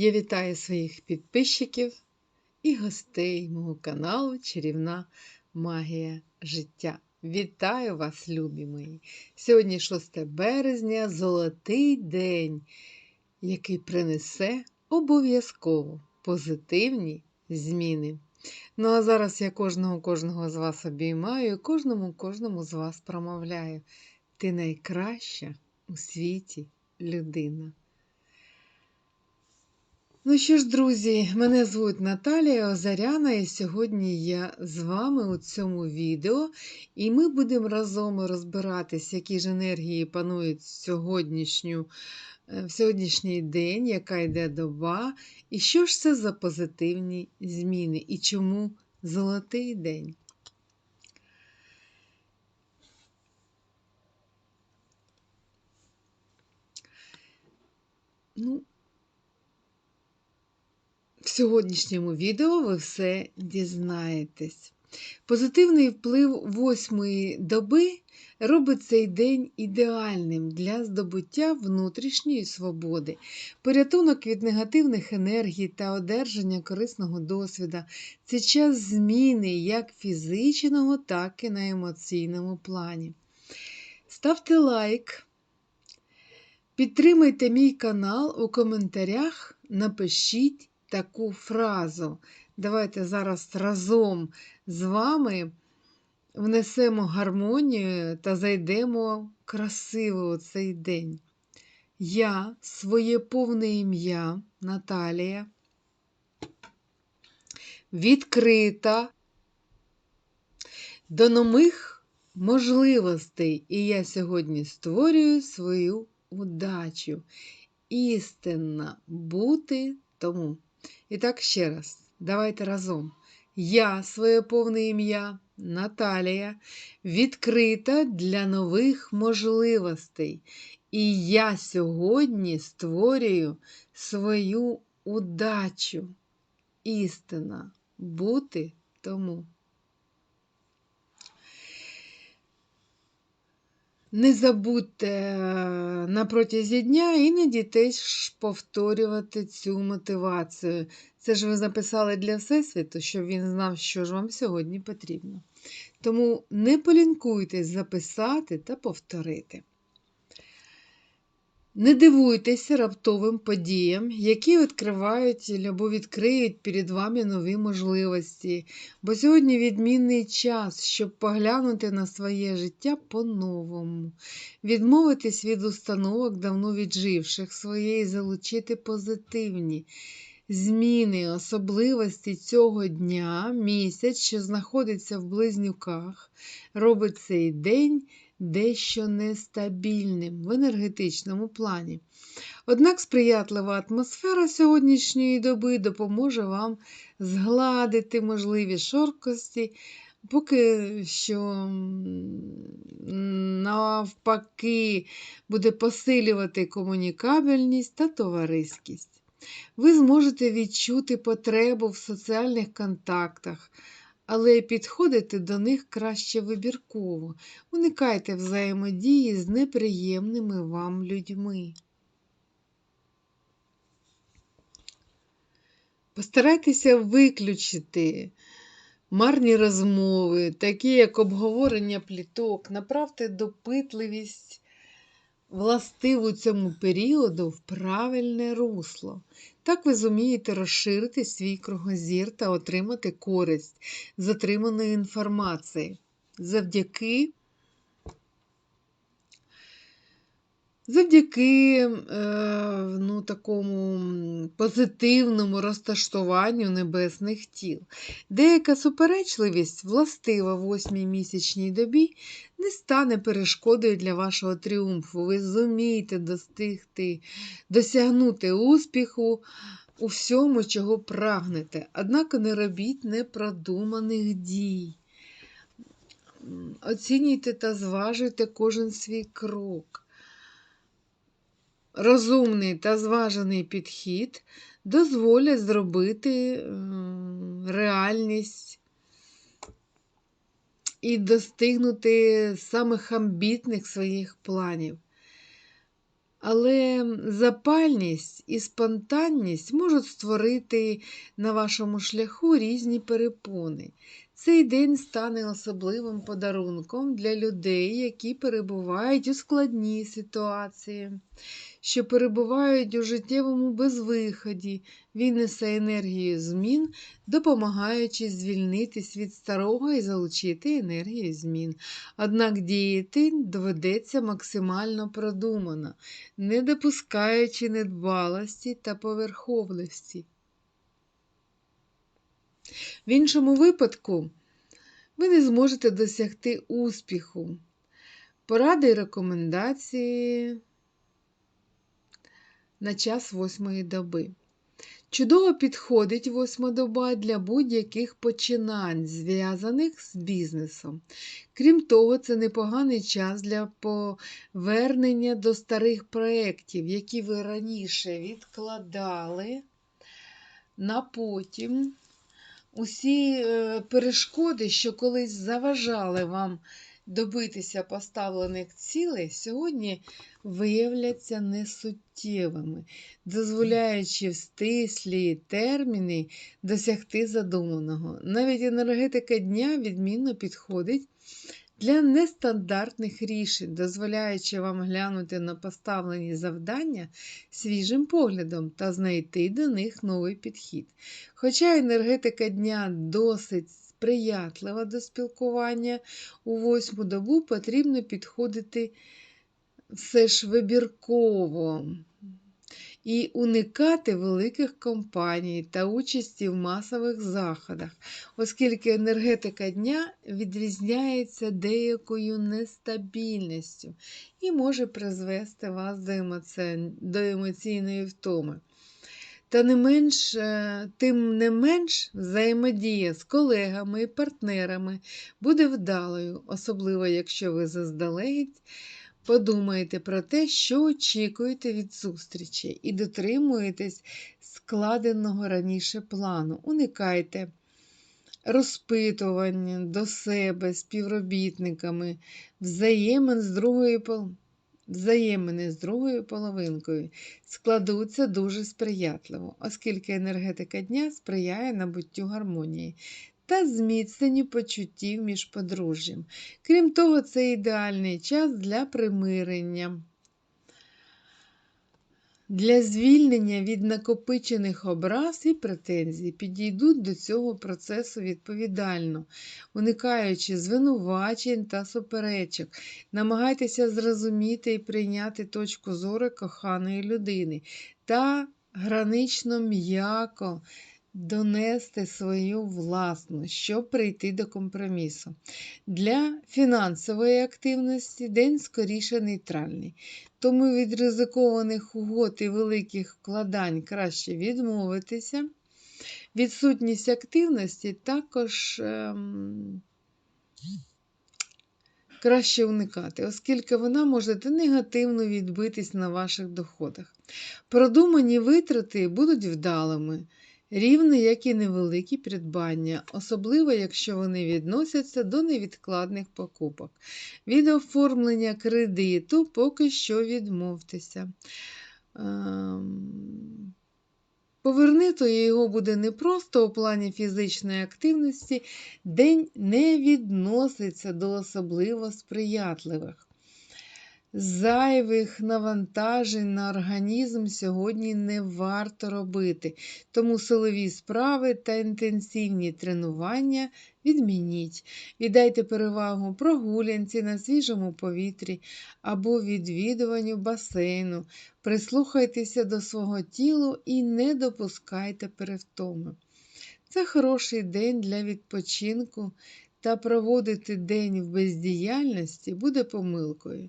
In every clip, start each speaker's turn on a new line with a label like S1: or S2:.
S1: Я вітаю своїх підписчиків і гостей мого каналу Чарівна Магія життя. Вітаю вас, любі мої! Сьогодні 6 березня золотий день, який принесе обов'язково позитивні зміни. Ну, а зараз я кожного кожного з вас обіймаю і кожному кожному з вас промовляю. Ти найкраща у світі людина. Ну що ж, друзі, мене звуть Наталія Озаряна, і сьогодні я з вами у цьому відео, і ми будемо разом розбиратись, які ж енергії панують сьогоднішню, е, в сьогоднішній день, яка йде доба, і що ж це за позитивні зміни, і чому золотий день. Ну, сьогоднішньому відео ви все дізнаєтесь. Позитивний вплив восьмої доби робить цей день ідеальним для здобуття внутрішньої свободи, порятунок від негативних енергій та одержання корисного досвіда. Це час зміни як фізичного, так і на емоційному плані. Ставте лайк. Підтримайте мій канал у коментарях, напишіть таку фразу. Давайте зараз разом з вами внесемо гармонію та зайдемо красиво у цей день. Я своє повне ім'я Наталія. Відкрита до нових можливостей, і я сьогодні створюю свою удачу. Істинна бути тому. І так ще раз, давайте разом. Я, своє повне ім'я, Наталія, відкрита для нових можливостей. І я сьогодні створюю свою удачу. Істина бути тому. Не забудьте е, на протязі дня іноді теж повторювати цю мотивацію. Це ж ви записали для Всесвіту, щоб він знав, що ж вам сьогодні потрібно. Тому не полінкуйтесь записати та повторити. Не дивуйтеся раптовим подіям, які відкривають або відкриють перед вами нові можливості, бо сьогодні відмінний час, щоб поглянути на своє життя по-новому, відмовитись від установок, давно відживших своє і залучити позитивні. Зміни, особливості цього дня, місяць, що знаходиться в близнюках, робить цей день дещо нестабільним в енергетичному плані. Однак сприятлива атмосфера сьогоднішньої доби допоможе вам згладити можливі шоркості, поки що навпаки буде посилювати комунікабельність та товариськість. Ви зможете відчути потребу в соціальних контактах але підходите до них краще вибірково, уникайте взаємодії з неприємними вам людьми. Постарайтеся виключити марні розмови, такі як обговорення пліток, направте допитливість властиву цьому періоду в правильне русло. Так ви зумієте розширити свій кругозір та отримати користь з отриманої інформації. Завдяки Завдяки е, ну, такому позитивному розташуванню небесних тіл. Деяка суперечливість, властива восьмій місячній добі, не стане перешкодою для вашого тріумфу. Ви зумієте достигти, досягнути успіху у всьому, чого прагнете. Однак не робіть непродуманих дій. Оцінюйте та зважуйте кожен свій крок розумний та зважений підхід дозволять зробити реальність і достигнути самих амбітних своїх планів. Але запальність і спонтанність можуть створити на вашому шляху різні перепони. Цей день стане особливим подарунком для людей, які перебувають у складній ситуації, що перебувають у життєвому безвиході. Він несе енергію змін, допомагаючи звільнитись від старого і залучити енергію змін. Однак діяти доведеться максимально продумано, не допускаючи недбалості та поверховності. В іншому випадку ви не зможете досягти успіху. Поради і рекомендації на час восьмої доби. Чудово підходить восьма доба для будь-яких починань, зв'язаних з бізнесом. Крім того, це непоганий час для повернення до старих проєктів, які ви раніше відкладали на потім усі е, перешкоди, що колись заважали вам добитися поставлених цілей, сьогодні виявляться несуттєвими, дозволяючи в стислі терміни досягти задуманого. Навіть енергетика дня відмінно підходить для нестандартних рішень, дозволяючи вам глянути на поставлені завдання свіжим поглядом та знайти до них новий підхід. Хоча енергетика дня досить сприятлива до спілкування, у восьму добу потрібно підходити все ж вибірково і уникати великих компаній та участі в масових заходах, оскільки енергетика дня відрізняється деякою нестабільністю і може призвести вас до, емоці... до емоційної втоми. Та не менш, е, тим не менш взаємодія з колегами і партнерами буде вдалою, особливо якщо ви заздалегідь Подумайте про те, що очікуєте від зустрічі, і дотримуєтесь складеного раніше плану. Уникайте розпитування до себе співробітниками, взаємин з другою Взаємини з другою половинкою складуться дуже сприятливо, оскільки енергетика дня сприяє набуттю гармонії та зміцненню почуттів між подружжям. Крім того, це ідеальний час для примирення. Для звільнення від накопичених образ і претензій підійдуть до цього процесу відповідально, уникаючи звинувачень та суперечок, намагайтеся зрозуміти і прийняти точку зору коханої людини та гранично м'яко донести свою власну, щоб прийти до компромісу. Для фінансової активності день скоріше нейтральний. Тому від ризикованих угод і великих вкладань краще відмовитися. Відсутність активності також ем, краще уникати, оскільки вона може негативно відбитись на ваших доходах. Продумані витрати будуть вдалими рівно як і невеликі придбання, особливо якщо вони відносяться до невідкладних покупок. Від оформлення кредиту поки що відмовтеся. Ем, Повернути його буде не просто у плані фізичної активності, день не відноситься до особливо сприятливих. Зайвих навантажень на організм сьогодні не варто робити, тому силові справи та інтенсивні тренування відмініть. Віддайте перевагу прогулянці на свіжому повітрі або відвідуванню басейну. Прислухайтеся до свого тіла і не допускайте перевтоми. Це хороший день для відпочинку та проводити день в бездіяльності буде помилкою,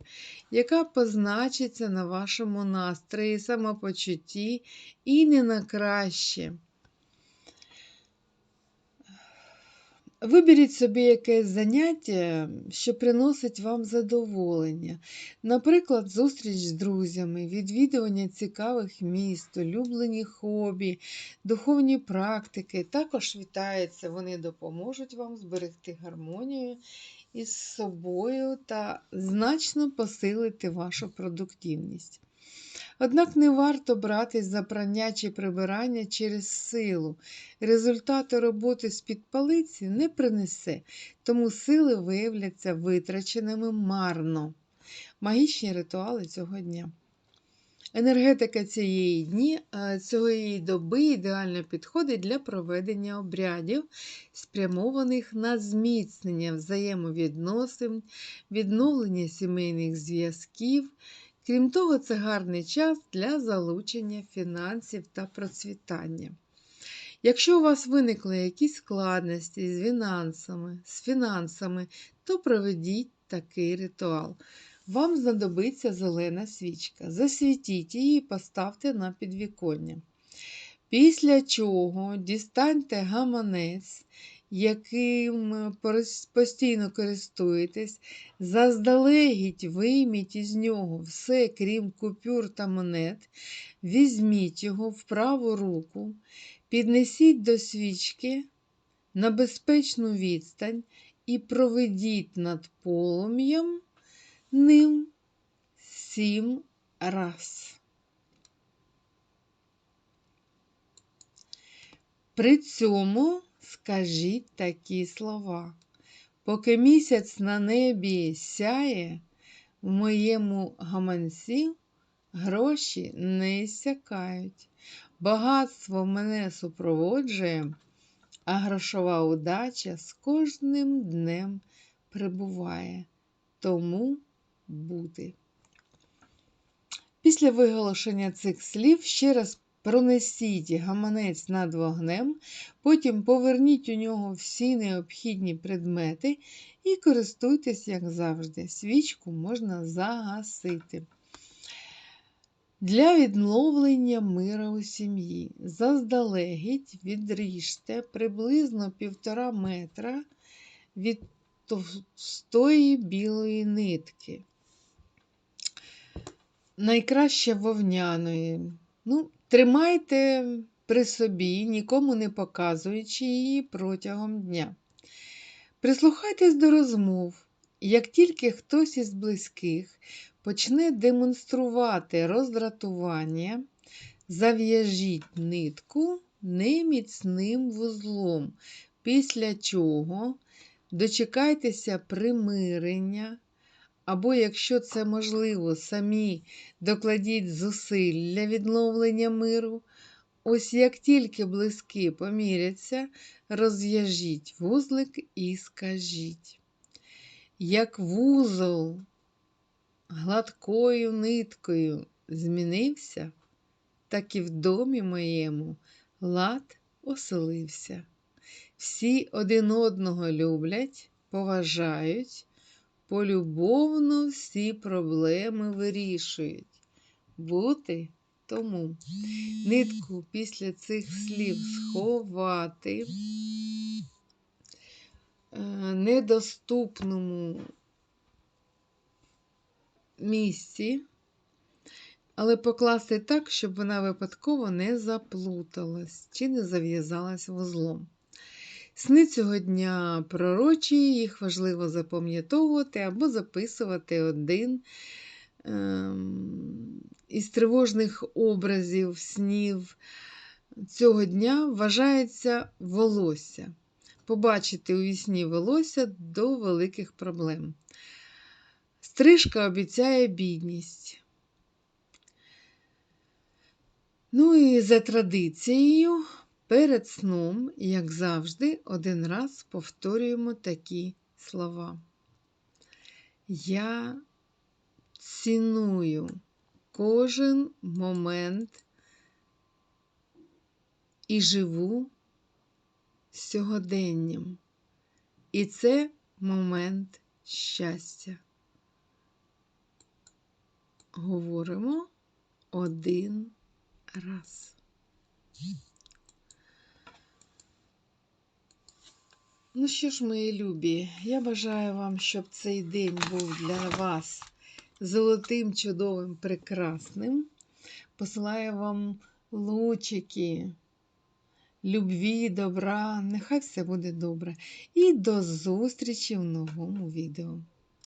S1: яка позначиться на вашому настрої, самопочутті і не на краще. Виберіть собі якесь заняття, що приносить вам задоволення. Наприклад, зустріч з друзями, відвідування цікавих міст, улюблені хобі, духовні практики. Також вітаються, вони допоможуть вам зберегти гармонію із собою та значно посилити вашу продуктивність. Однак не варто братись за прання чи прибирання через силу. Результати роботи з-під палиці не принесе, тому сили виявляться витраченими марно. Магічні ритуали цього дня. Енергетика цієї дні, е, цієї доби ідеально підходить для проведення обрядів, спрямованих на зміцнення взаємовідносин, відновлення сімейних зв'язків. Крім того, це гарний час для залучення фінансів та процвітання. Якщо у вас виникли якісь складності з фінансами, з фінансами, то проведіть такий ритуал. Вам знадобиться зелена свічка. Засвітіть її і поставте на підвіконня. Після чого дістаньте гаманець, яким постійно користуєтесь, заздалегідь вийміть із нього все, крім купюр та монет, візьміть його в праву руку, піднесіть до свічки на безпечну відстань і проведіть над полум'ям ним сім раз. При цьому скажіть такі слова. Поки місяць на небі сяє, в моєму гаманці гроші не сякають. Багатство мене супроводжує, а грошова удача з кожним днем прибуває. Тому бути. Після виголошення цих слів ще раз пронесіть гаманець над вогнем, потім поверніть у нього всі необхідні предмети і користуйтесь, як завжди, свічку можна загасити. Для відновлення мира у сім'ї заздалегідь відріжте приблизно півтора метра від товстої білої нитки найкраще вовняної. Ну, Тримайте при собі, нікому не показуючи її протягом дня. Прислухайтесь до розмов. Як тільки хтось із близьких почне демонструвати роздратування, зав'яжіть нитку неміцним вузлом, після чого дочекайтеся примирення або, якщо це можливо, самі докладіть зусиль для відновлення миру. Ось як тільки близькі поміряться, розв'яжіть вузлик і скажіть. Як вузол гладкою ниткою змінився, так і в домі моєму лад оселився. Всі один одного люблять, поважають, полюбовно всі проблеми вирішують. Бути тому нитку після цих слів сховати е, недоступному місці, але покласти так, щоб вона випадково не заплуталась чи не зав'язалась вузлом. Сни цього дня пророчі, їх важливо запам'ятовувати або записувати один ем, із тривожних образів снів цього дня вважається волосся. Побачити у вісні волосся до великих проблем. Стрижка обіцяє бідність. Ну і за традицією. Перед сном, як завжди, один раз повторюємо такі слова. Я ціную кожен момент і живу сьогоденням. І це момент щастя. Говоримо один раз. Ну що ж, мої любі, я бажаю вам, щоб цей день був для вас золотим, чудовим, прекрасним. Посилаю вам лучики, любві, добра. Нехай все буде добре. І до зустрічі в новому відео.